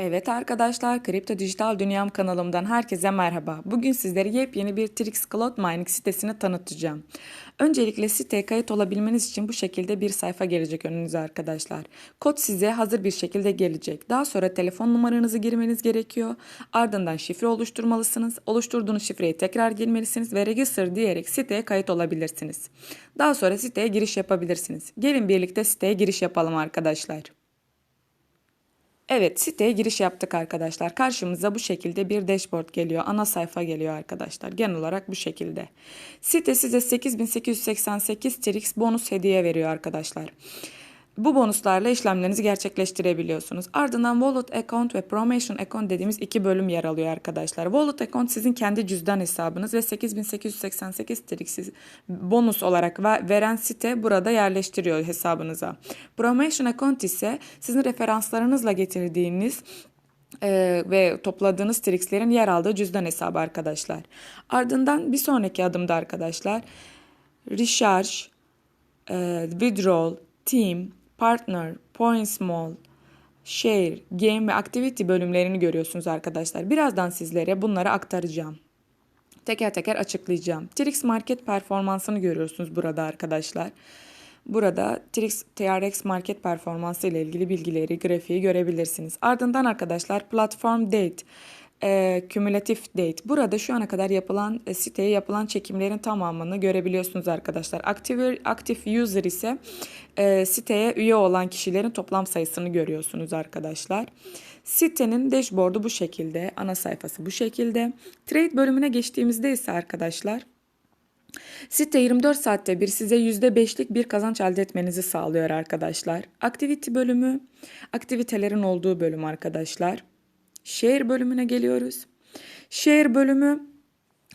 Evet arkadaşlar, Kripto Dijital Dünyam kanalımdan herkese merhaba. Bugün sizlere yepyeni bir Trix Cloud Mining sitesini tanıtacağım. Öncelikle siteye kayıt olabilmeniz için bu şekilde bir sayfa gelecek önünüze arkadaşlar. Kod size hazır bir şekilde gelecek. Daha sonra telefon numaranızı girmeniz gerekiyor. Ardından şifre oluşturmalısınız. Oluşturduğunuz şifreyi tekrar girmelisiniz ve register diyerek siteye kayıt olabilirsiniz. Daha sonra siteye giriş yapabilirsiniz. Gelin birlikte siteye giriş yapalım arkadaşlar. Evet siteye giriş yaptık arkadaşlar. Karşımıza bu şekilde bir dashboard geliyor. Ana sayfa geliyor arkadaşlar. Genel olarak bu şekilde. Site size 8888 Trix bonus hediye veriyor arkadaşlar. Bu bonuslarla işlemlerinizi gerçekleştirebiliyorsunuz. Ardından Wallet Account ve Promotion Account dediğimiz iki bölüm yer alıyor arkadaşlar. Wallet Account sizin kendi cüzdan hesabınız ve 8888 Trix bonus olarak veren site burada yerleştiriyor hesabınıza. Promotion Account ise sizin referanslarınızla getirdiğiniz ee, ve topladığınız trixlerin yer aldığı cüzdan hesabı arkadaşlar. Ardından bir sonraki adımda arkadaşlar recharge, e, withdrawal, team, partner, point small, share, game ve activity bölümlerini görüyorsunuz arkadaşlar. Birazdan sizlere bunları aktaracağım. Teker teker açıklayacağım. Trix Market performansını görüyorsunuz burada arkadaşlar. Burada Trix TRX market performansı ile ilgili bilgileri, grafiği görebilirsiniz. Ardından arkadaşlar platform date, e, kümülatif date. Burada şu ana kadar yapılan e, siteye yapılan çekimlerin tamamını görebiliyorsunuz arkadaşlar. Active, active user ise e, siteye üye olan kişilerin toplam sayısını görüyorsunuz arkadaşlar. Sitenin dashboard'u bu şekilde, ana sayfası bu şekilde. Trade bölümüne geçtiğimizde ise arkadaşlar Site 24 saatte bir size %5'lik bir kazanç elde etmenizi sağlıyor arkadaşlar. Activity bölümü, aktivitelerin olduğu bölüm arkadaşlar. Share bölümüne geliyoruz. Share bölümü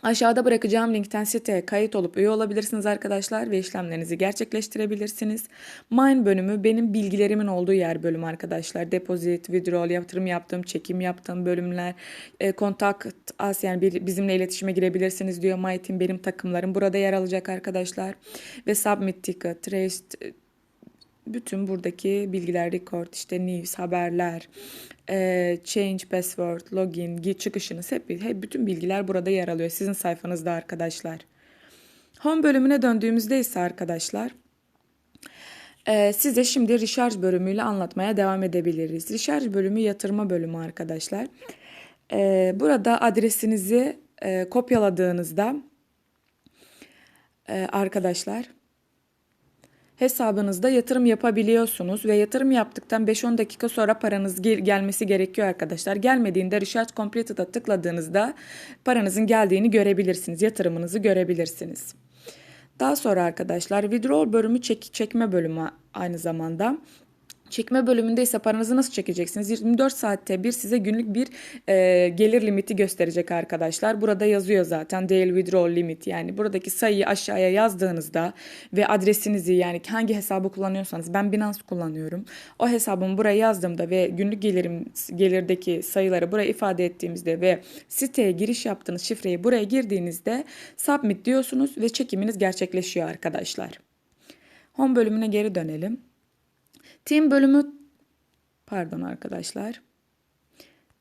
Aşağıda bırakacağım linkten siteye kayıt olup üye olabilirsiniz arkadaşlar ve işlemlerinizi gerçekleştirebilirsiniz. Mine bölümü benim bilgilerimin olduğu yer bölüm arkadaşlar. Deposit, withdrawal, yatırım yaptığım, çekim yaptığım bölümler, e, kontak as yani bizimle iletişime girebilirsiniz diyor. My Team benim takımlarım burada yer alacak arkadaşlar. Ve submit ticket, trace, bütün buradaki bilgiler, record, işte news, haberler, e, change password, login, çıkışınız hep, hep bütün bilgiler burada yer alıyor sizin sayfanızda arkadaşlar. Home bölümüne döndüğümüzde ise arkadaşlar e, size şimdi recharge bölümüyle anlatmaya devam edebiliriz. Recharge bölümü yatırma bölümü arkadaşlar. E, burada adresinizi e, kopyaladığınızda e, arkadaşlar hesabınızda yatırım yapabiliyorsunuz ve yatırım yaptıktan 5-10 dakika sonra paranız gel gelmesi gerekiyor arkadaşlar. Gelmediğinde Recharge Completed'a tıkladığınızda paranızın geldiğini görebilirsiniz. Yatırımınızı görebilirsiniz. Daha sonra arkadaşlar withdrawal bölümü çek çekme bölümü aynı zamanda. Çekme bölümünde ise paranızı nasıl çekeceksiniz? 24 saatte bir size günlük bir e, gelir limiti gösterecek arkadaşlar. Burada yazıyor zaten daily withdrawal limit yani buradaki sayıyı aşağıya yazdığınızda ve adresinizi yani hangi hesabı kullanıyorsanız ben Binance kullanıyorum. O hesabımı buraya yazdığımda ve günlük gelirim gelirdeki sayıları buraya ifade ettiğimizde ve siteye giriş yaptığınız şifreyi buraya girdiğinizde submit diyorsunuz ve çekiminiz gerçekleşiyor arkadaşlar. Home bölümüne geri dönelim. Team bölümü pardon arkadaşlar.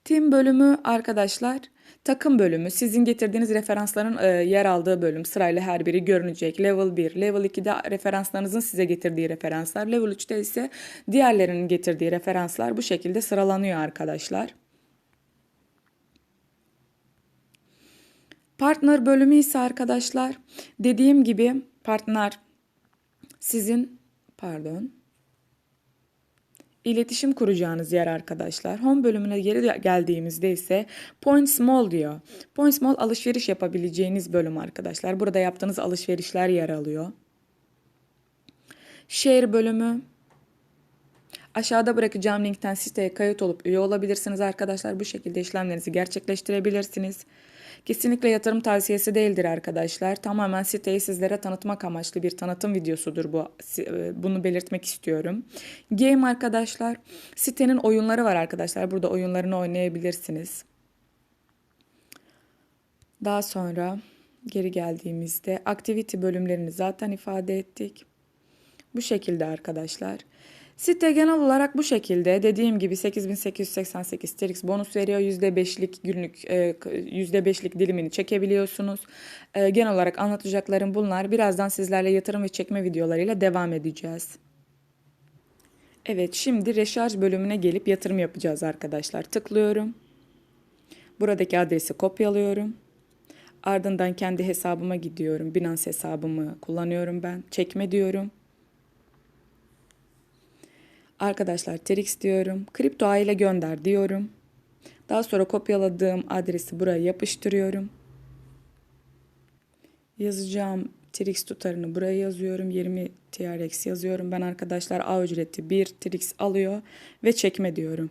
Team bölümü arkadaşlar takım bölümü sizin getirdiğiniz referansların e, yer aldığı bölüm sırayla her biri görünecek. Level 1, level 2'de referanslarınızın size getirdiği referanslar, level 3'te ise diğerlerinin getirdiği referanslar bu şekilde sıralanıyor arkadaşlar. Partner bölümü ise arkadaşlar dediğim gibi partner sizin pardon iletişim kuracağınız yer arkadaşlar. Home bölümüne geri geldiğimizde ise Point Small diyor. Point Small alışveriş yapabileceğiniz bölüm arkadaşlar. Burada yaptığınız alışverişler yer alıyor. Share bölümü. Aşağıda bırakacağım linkten siteye kayıt olup üye olabilirsiniz arkadaşlar. Bu şekilde işlemlerinizi gerçekleştirebilirsiniz. Kesinlikle yatırım tavsiyesi değildir arkadaşlar. Tamamen siteyi sizlere tanıtmak amaçlı bir tanıtım videosudur bu. E, bunu belirtmek istiyorum. Game arkadaşlar. Sitenin oyunları var arkadaşlar. Burada oyunlarını oynayabilirsiniz. Daha sonra geri geldiğimizde activity bölümlerini zaten ifade ettik. Bu şekilde arkadaşlar. Site genel olarak bu şekilde. Dediğim gibi 8888 TRX bonus veriyor. %5'lik günlük e, %5'lik dilimini çekebiliyorsunuz. E, genel olarak anlatacaklarım bunlar. Birazdan sizlerle yatırım ve çekme videolarıyla devam edeceğiz. Evet, şimdi reşarj bölümüne gelip yatırım yapacağız arkadaşlar. Tıklıyorum. Buradaki adresi kopyalıyorum. Ardından kendi hesabıma gidiyorum. Binance hesabımı kullanıyorum ben. Çekme diyorum. Arkadaşlar TRX diyorum. Kripto aile gönder diyorum. Daha sonra kopyaladığım adresi buraya yapıştırıyorum. Yazacağım TRX tutarını buraya yazıyorum. 20 TRX yazıyorum. Ben arkadaşlar A ücreti 1 TRX alıyor ve çekme diyorum.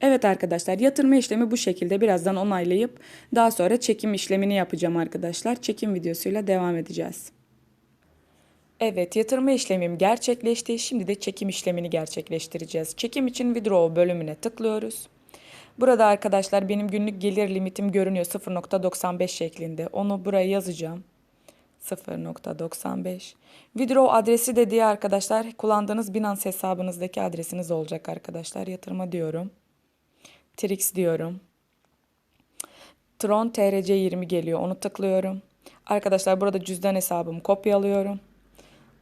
Evet arkadaşlar yatırma işlemi bu şekilde birazdan onaylayıp daha sonra çekim işlemini yapacağım arkadaşlar. Çekim videosuyla devam edeceğiz. Evet yatırma işlemim gerçekleşti. Şimdi de çekim işlemini gerçekleştireceğiz. Çekim için withdraw bölümüne tıklıyoruz. Burada arkadaşlar benim günlük gelir limitim görünüyor 0.95 şeklinde. Onu buraya yazacağım. 0.95. Withdraw adresi de diye arkadaşlar kullandığınız Binance hesabınızdaki adresiniz olacak arkadaşlar. Yatırma diyorum. Trix diyorum. Tron TRC20 geliyor. Onu tıklıyorum. Arkadaşlar burada cüzdan hesabımı kopyalıyorum.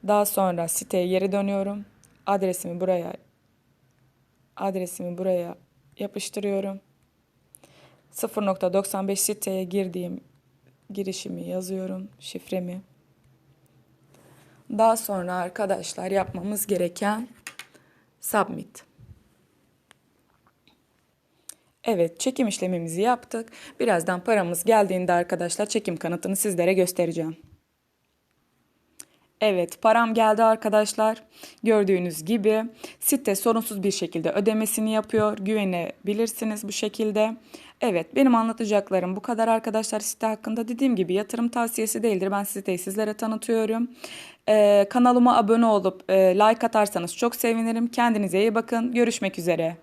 Daha sonra siteye geri dönüyorum. Adresimi buraya adresimi buraya yapıştırıyorum. 0.95 siteye girdiğim girişimi yazıyorum, şifremi. Daha sonra arkadaşlar yapmamız gereken submit. Evet, çekim işlemimizi yaptık. Birazdan paramız geldiğinde arkadaşlar çekim kanıtını sizlere göstereceğim. Evet, param geldi arkadaşlar. Gördüğünüz gibi site sorunsuz bir şekilde ödemesini yapıyor. Güvenebilirsiniz bu şekilde. Evet, benim anlatacaklarım bu kadar arkadaşlar site hakkında. Dediğim gibi yatırım tavsiyesi değildir. Ben siteyi sizlere tanıtıyorum. Ee, kanalıma abone olup e, like atarsanız çok sevinirim. Kendinize iyi bakın. Görüşmek üzere.